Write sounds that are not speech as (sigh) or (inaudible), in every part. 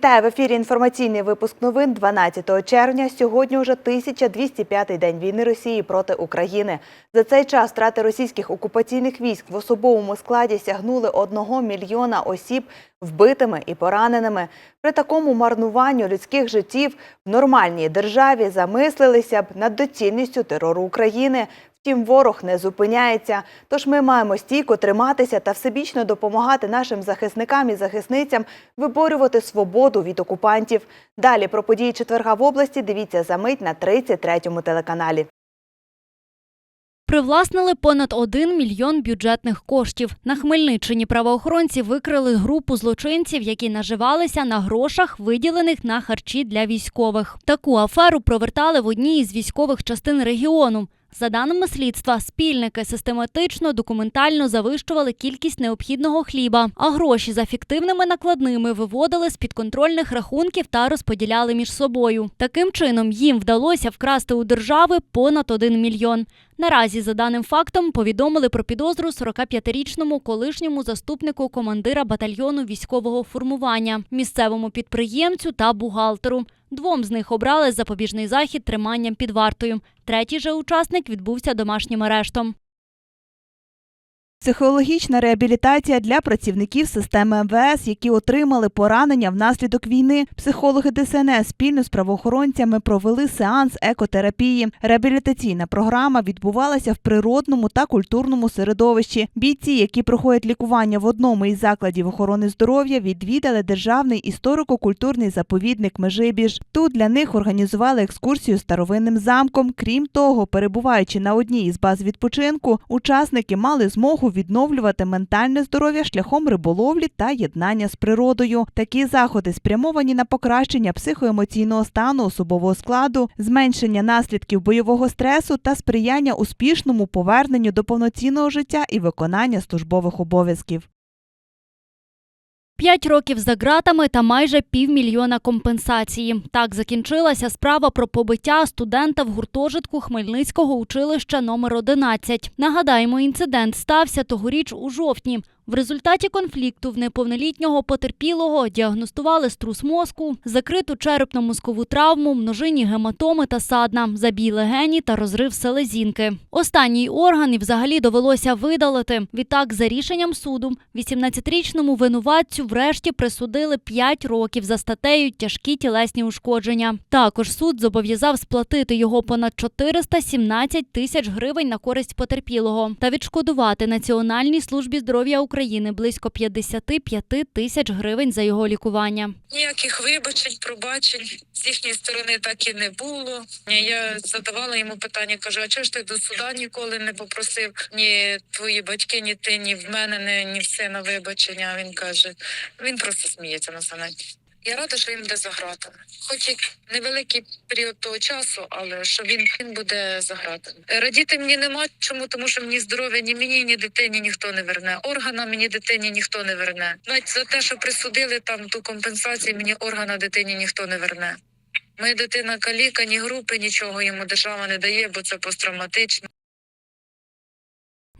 Вітаю в ефірі. Інформаційний випуск новин 12 червня. Сьогодні вже 1205-й день війни Росії проти України. За цей час втрати російських окупаційних військ в особовому складі сягнули 1 мільйона осіб вбитими і пораненими. При такому марнуванню людських життів в нормальній державі замислилися б над доцільністю терору України. Втім, ворог не зупиняється. Тож ми маємо стійко триматися та всебічно допомагати нашим захисникам і захисницям виборювати свободу від окупантів. Далі про події четверга в області дивіться за мить на 33-му телеканалі. Привласнили понад 1 мільйон бюджетних коштів. На Хмельниччині правоохоронці викрили групу злочинців, які наживалися на грошах, виділених на харчі для військових. Таку аферу провертали в одній із військових частин регіону. За даними слідства, спільники систематично документально завищували кількість необхідного хліба, а гроші за фіктивними накладними виводили з підконтрольних рахунків та розподіляли між собою. Таким чином їм вдалося вкрасти у держави понад 1 мільйон. Наразі, за даним фактом, повідомили про підозру 45-річному колишньому заступнику командира батальйону військового формування, місцевому підприємцю та бухгалтеру. Двом з них обрали запобіжний захід триманням під вартою. Третій же учасник відбувся домашнім арештом. Психологічна реабілітація для працівників системи МВС, які отримали поранення внаслідок війни. Психологи ДСНС спільно з правоохоронцями провели сеанс екотерапії. Реабілітаційна програма відбувалася в природному та культурному середовищі. Бійці, які проходять лікування в одному із закладів охорони здоров'я, відвідали державний історико-культурний заповідник Межибіж. Тут для них організували екскурсію старовинним замком. Крім того, перебуваючи на одній із баз відпочинку, учасники мали змогу відновлювати ментальне здоров'я шляхом риболовлі та єднання з природою. Такі заходи спрямовані на покращення психоемоційного стану особового складу, зменшення наслідків бойового стресу та сприяння успішному поверненню до повноцінного життя і виконання службових обов'язків. П'ять років за ґратами та майже півмільйона компенсації. Так закінчилася справа про побиття студента в гуртожитку Хмельницького училища номер 11. Нагадаємо, інцидент стався тогоріч у жовтні. В результаті конфлікту в неповнолітнього потерпілого діагностували струс мозку, закриту черепно-мозкову травму, множинні гематоми та садна, забій легені та розрив селезінки. Останній орган і взагалі довелося видалити. Відтак, за рішенням суду, 18-річному винуватцю врешті присудили 5 років за статтею тяжкі тілесні ушкодження. Також суд зобов'язав сплатити його понад 417 тисяч гривень на користь потерпілого та відшкодувати Національній службі здоров'я України близько 55 тисяч гривень за його лікування. Ніяких вибачень, пробачень з їхньої сторони так і не було. Я задавала йому питання, кажу: а чого ж ти до суда ніколи не попросив ні твої батьки, ні ти, ні в мене, ні в сина вибачення. Він каже, він просто сміється на саме. Я рада, що він буде за. Хоч і невеликий період того часу, але що він, він буде за гратами. Радіти мені нема чому, тому що мені здоров'я ні мені, ні дитині ніхто не верне. Органа мені дитині ніхто не верне. Навіть за те, що присудили там ту компенсацію, мені органа дитині ніхто не верне. Моя дитина каліка, ні групи, нічого йому держава не дає, бо це посттравматично.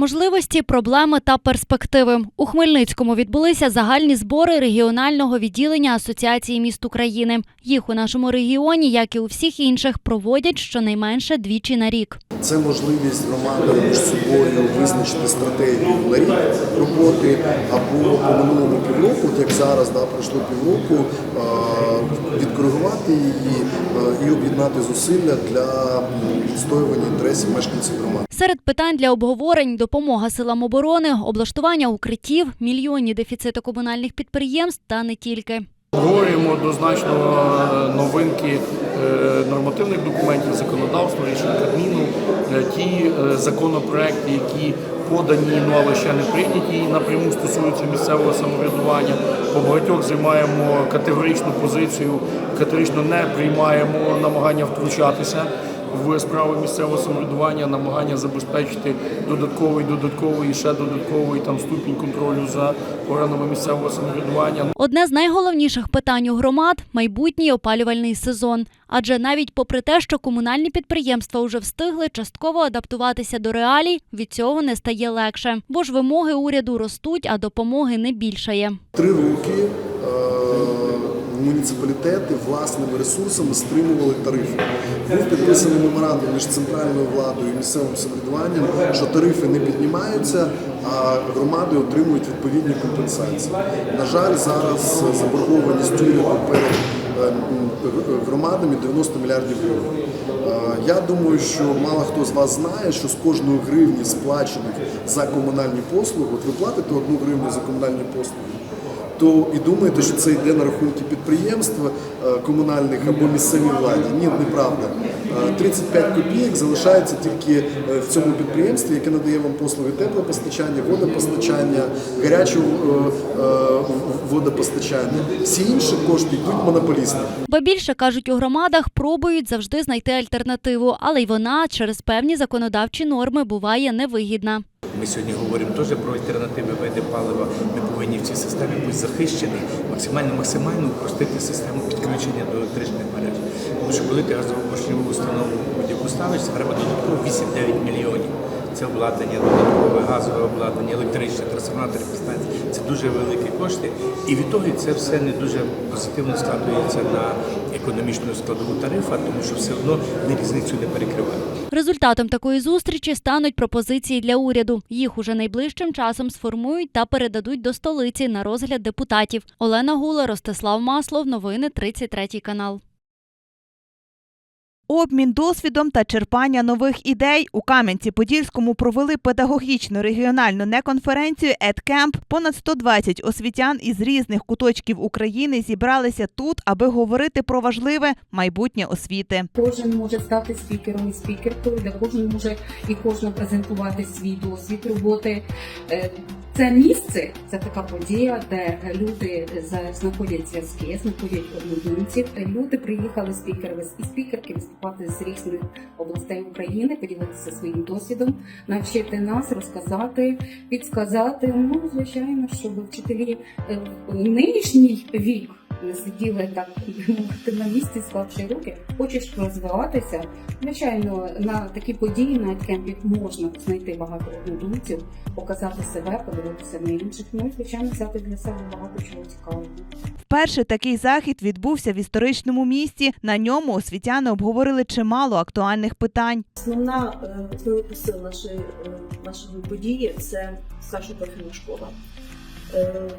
Можливості, проблеми та перспективи у Хмельницькому відбулися загальні збори регіонального відділення Асоціації міст України. Їх у нашому регіоні, як і у всіх інших, проводять щонайменше двічі на рік. Це можливість громади між собою визначити стратегію на рік роботи або по минулому півроку, як зараз да, пройшло півроку, відкоригувати її і об'єднати зусилля для відстоювання інтересів мешканців громади. Серед питань для обговорень допомога силам оборони, облаштування укриттів, мільйонні дефіцити комунальних підприємств та не тільки. Обговорюємо однозначно е, новинки е, нормативних документів, законодавства, рішень Кабміну, е, ті законопроекти, які подані, ну але ще не прийняті і напряму стосуються місцевого самоврядування. По багатьох займаємо категоричну позицію, категорично не приймаємо намагання втручатися в справи місцевого самоврядування, намагання забезпечити додатковий, додатковий і ще додатковий там ступінь контролю за органами місцевого самоврядування. Одне з найголовніших питань у громад майбутній опалювальний сезон. Адже навіть попри те, що комунальні підприємства вже встигли частково адаптуватися до реалій, від цього не стає легше, бо ж вимоги уряду ростуть, а допомоги не більшає. Три роки е, муніципалітети власними ресурсами стримували тарифи. Був підписаний меморандум між центральною владою і місцевим самоврядуванням, що тарифи не піднімаються, а громади отримують відповідні компенсації. На жаль, зараз заборгованість уряду перед е, громадами 90 мільярдів гривень. Я думаю, що мало хто з вас знає, що з кожної гривні сплачених за комунальні послуги, от ви платите одну гривню за комунальні послуги, то і думаєте, що це йде на рахунки підприємств е, комунальних або місцевій владі. Ні, неправда. Е, 35 копійок залишається тільки е, в цьому підприємстві, яке надає вам послуги теплопостачання, водопостачання, гарячого е, е, водопостачання. Всі інші кошти йдуть монополістам. Ба більше кажуть у громадах, пробують завжди знайти альтернативу, але й вона через певні законодавчі норми буває невигідна. Ми сьогодні говоримо теж про альтернативи види палива. Ми повинні в цій системі бути захищені, максимально максимально упростити систему підключення до електричних мереж. Тому що коли ти газово установу будь-яку ставиш, треба додатково 8-9 мільйонів. Це обладнання, додаткове газове обладнання, електричне, трансформаторні станції. Це дуже великі кошти. І від того це все не дуже позитивно складується на економічну складову тарифа, тому що все одно ми різницю не перекриваємо. Результатом такої зустрічі стануть пропозиції для уряду. Їх уже найближчим часом сформують та передадуть до столиці на розгляд депутатів. Олена Гула, Ростислав Маслов. Новини 33 канал. Обмін досвідом та черпання нових ідей у Кам'янці-Подільському провели педагогічну регіональну неконференцію «Едкемп». Понад 120 освітян із різних куточків України зібралися тут, аби говорити про важливе майбутнє освіти. Кожен може стати спікером і спікеркою, де кожен може і кожна презентувати свій досвід роботи. Е, Це місце, це така подія, де люди знаходять зв'язки, знаходять однодумців. Люди приїхали спікерами і спікерки виступати з різних областей України, поділитися своїм досвідом, навчити нас, розказати, підсказати. Ну, звичайно, щоб вчителі е, в нинішній вік сиділи так (laughs) на місці, склавши руки. Хочеш розвиватися. Звичайно, на такі події на кемпі можна знайти багато однодумців, показати себе, подивитися на інших. Ну і звичайно, взяти для себе багато чого цікавого. Вперше такий захід відбувся в історичному місті. На ньому освітяни обговорили чимало актуальних питань. Основна е, основний посил нашої, е, нашої події це старша профільна школа. Е,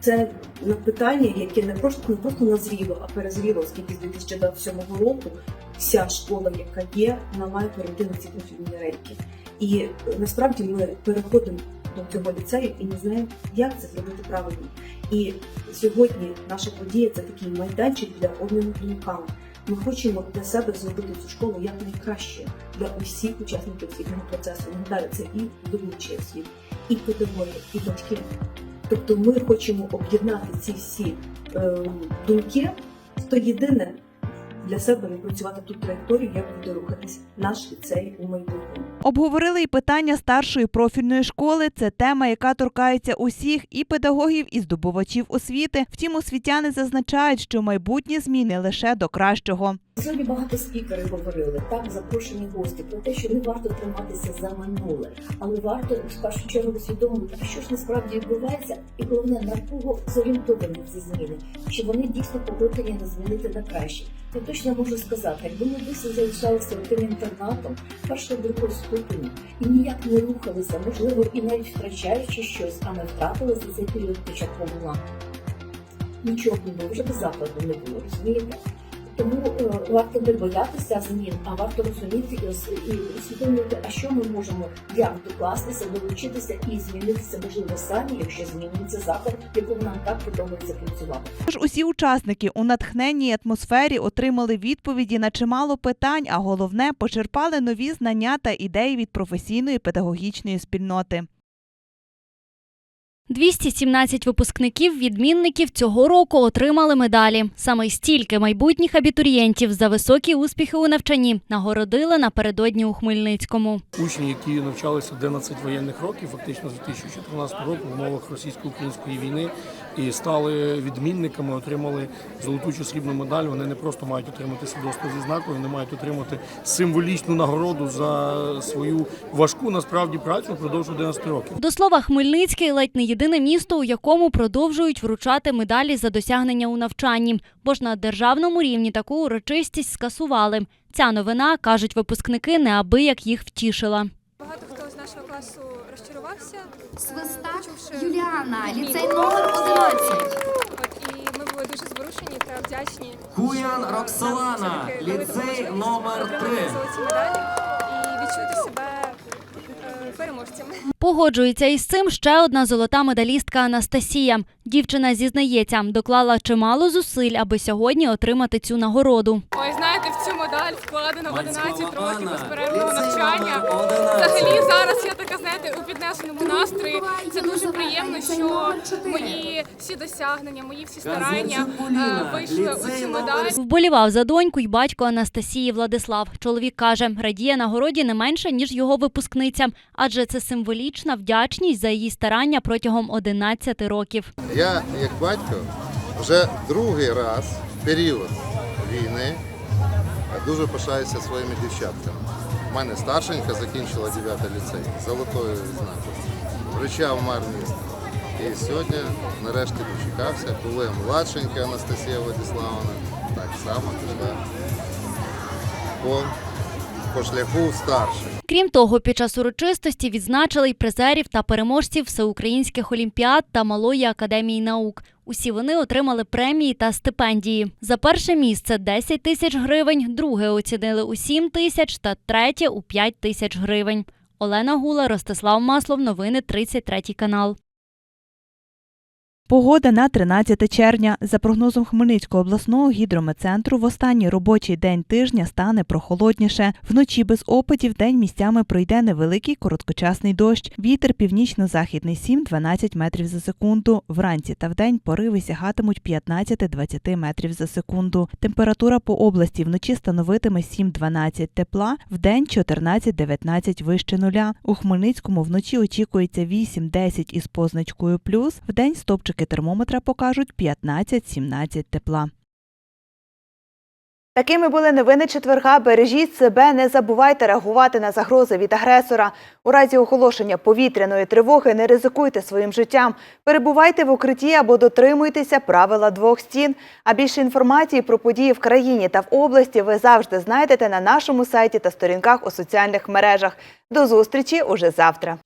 Це на питання, яке не просто не просто назріло, а перезріло, оскільки з 2027 року вся школа, яка є, вона має перейти на ці профільні рейки. І е, насправді ми переходимо до цього ліцею і не знаємо, як це зробити правильно. І сьогодні наша подія це такий майданчик для обміну думками. Ми хочемо для себе зробити цю школу як найкраще для усіх учасників освітнього процесу. Нагадаю, це і ведучий освіт, і педагоги, і батьки. Тобто ми хочемо об'єднати ці всі е, думки то єдине для себе відпрацювати ту траєкторію, як буде рухатись наш ліцей у майбутньому. Обговорили і питання старшої профільної школи. Це тема, яка торкається усіх і педагогів, і здобувачів освіти. Втім, освітяни зазначають, що майбутні зміни лише до кращого. Сьогодні багато спікерів говорили, так, запрошені гості, про те, що не варто триматися за минуле, але варто в першу чергу усвідомити, що ж насправді відбувається, і головне на кого зорієнтовані ці зміни, чи вони дійсно покликані на змінити на краще. Я точно можу сказати, якби ми дійсно залишалися тим інтернатом першого другого ступеня і ніяк не рухалися, можливо, і навіть втрачаючи щось, а не втратили за цей період початку була. Нічого не було, вже без закладу не було, розумієте? Тому е, варто не боятися змін, а варто розуміти і, усвідомлювати, а що ми можемо як докластися, долучитися і змінитися, можливо, самі, якщо змінюється заклад, в якому нам так подобається працювати. Тож усі учасники у натхненній атмосфері отримали відповіді на чимало питань, а головне почерпали нові знання та ідеї від професійної педагогічної спільноти. 217 випускників відмінників цього року отримали медалі. Саме стільки майбутніх абітурієнтів за високі успіхи у навчанні нагородили напередодні у Хмельницькому. Учні, які навчалися 11 воєнних років, фактично з 2014 року в умовах російсько-української війни, і стали відмінниками, отримали золоту чи срібну медаль. Вони не просто мають отримати свідоцтво зі знакою, вони мають отримати символічну нагороду за свою важку насправді працю впродовж 11 років. До слова, Хмельницький ледь не єдине місто, у якому продовжують вручати медалі за досягнення у навчанні, бо ж на державному рівні таку урочистість скасували. Ця новина, кажуть випускники, неабияк їх втішила. Багато хто з нашого класу розчарувався. Свистак Юліана, ліцей номер 11. От і ми були дуже зворушені та вдячні. Куян Роксолана, ліцей номер отримати 3. золоті медалі і відчути себе переможцями. Погоджується із цим ще одна золота медалістка Анастасія. Дівчина зізнається, доклала чимало зусиль, аби сьогодні отримати цю нагороду. Ой, знаєте, в цю 11 років безперервного навчання. Взагалі зараз я така, знаєте, у піднесеному настрої. Це дуже приємно, що мої всі досягнення, мої всі старання е, вийшли у цю медаль. Вболівав за доньку й батько Анастасії Владислав. Чоловік каже, радіє нагороді не менше ніж його випускниця, адже це символічна вдячність за її старання протягом 11 років. Я, як батько, вже другий раз в період війни дуже пишаюся своїми дівчатками. У мене старшенька закінчила 9 ліцей золотою відзнакою. Вручав мер міста. І сьогодні нарешті дочекався, коли младшенька Анастасія Владиславовна так само пішла по, по шляху старших. Крім того, під час урочистості відзначили й призерів та переможців всеукраїнських олімпіад та Малої академії наук. Усі вони отримали премії та стипендії. За перше місце 10 тисяч гривень, друге оцінили у 7 тисяч та третє у 5 тисяч гривень. Олена Гула, Ростислав Маслов, новини 33 канал. Погода на 13 червня. За прогнозом Хмельницького обласного гідрометцентру, в останній робочий день тижня стане прохолодніше. Вночі без опадів день місцями пройде невеликий короткочасний дощ. Вітер північно-західний 7-12 метрів за секунду. Вранці та вдень пориви сягатимуть 15-20 метрів за секунду. Температура по області вночі становитиме 7-12 тепла, вдень 14-19 вище нуля. У Хмельницькому вночі очікується 8-10 із позначкою плюс, вдень стопчики термометра покажуть 15-17 тепла. Такими були новини четверга. Бережіть себе, не забувайте реагувати на загрози від агресора. У разі оголошення повітряної тривоги не ризикуйте своїм життям. Перебувайте в укритті або дотримуйтеся правила двох стін. А більше інформації про події в країні та в області ви завжди знайдете на нашому сайті та сторінках у соціальних мережах. До зустрічі уже завтра.